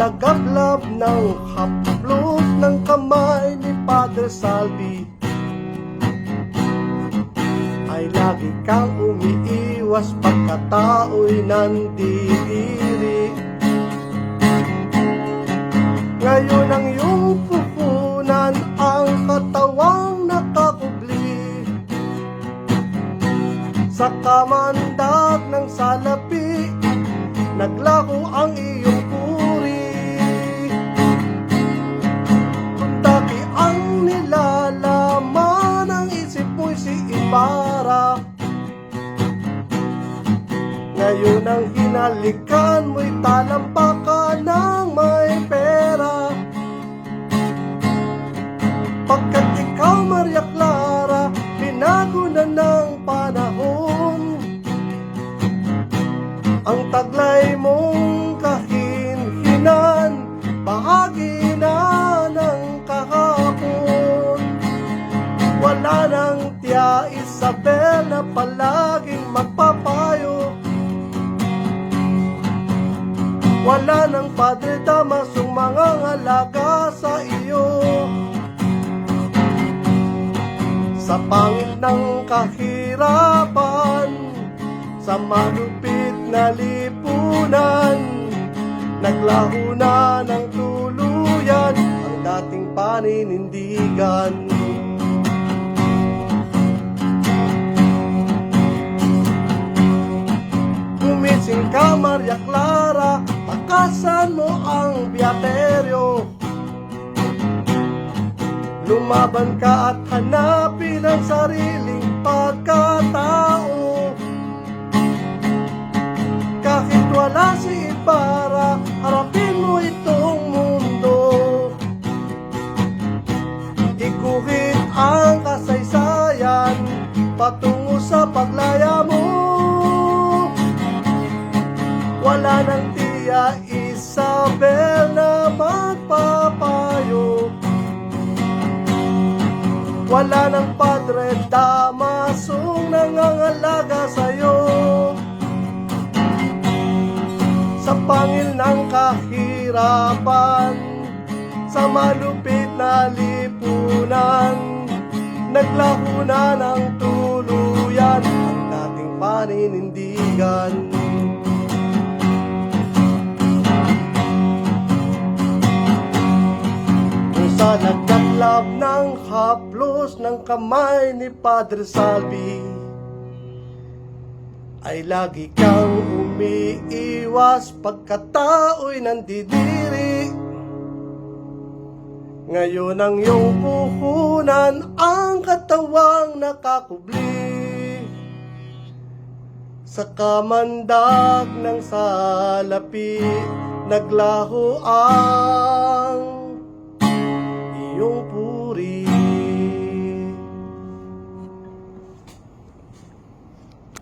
lagablab ng haplos ng kamay ni Padre Salvi. Ay lagi kang umiiwas pagkatao'y nandidiri. Ngayon ang iyong pupunan ang katawang nakakubli. Sa kamandag ng salapi Naglaho ang iyong Ibarra Ngayon ang hinalikan mo'y talampakan ng may pera. Pagkat ikaw Maria Clara Binago na ng panahon Ang taglay mong kahinhinan Bahagi na ng kahapon. Wala tiya Isabel na palaging magpapayo. Wala nang Padre Damasong mga ngalaga sa iyo. Sa pangit ng kahirapan Sa malupit na lipunan Naglaho na ng tuluyan Ang dating paninindigan Takasan mo ang biateryo Lumaban ka at hanapin ang sariling pagkatao. Kahit wala si Ibarra Harapin mo itong mundo. Iguhit ang kasaysayan Patungo sa paglaya mo. Wala nang tiya Isabel na magpapayo. Wala nang Padre Damasong nangangalaga sa'yo. Sa pangil ng kahirapan Sa malupit na lipunan Naglaho na ng tuluyan. Ang dating paninindigan Nagtaklab ng haplos ng kamay ni Padre Salvi. Ay lagi kang umiiwas pagkatao'y nandidiri. Ngayon ang iyong puhunan ang katawang nakakubli. Sa kamandag ng salapi Naglaho ang morriam por.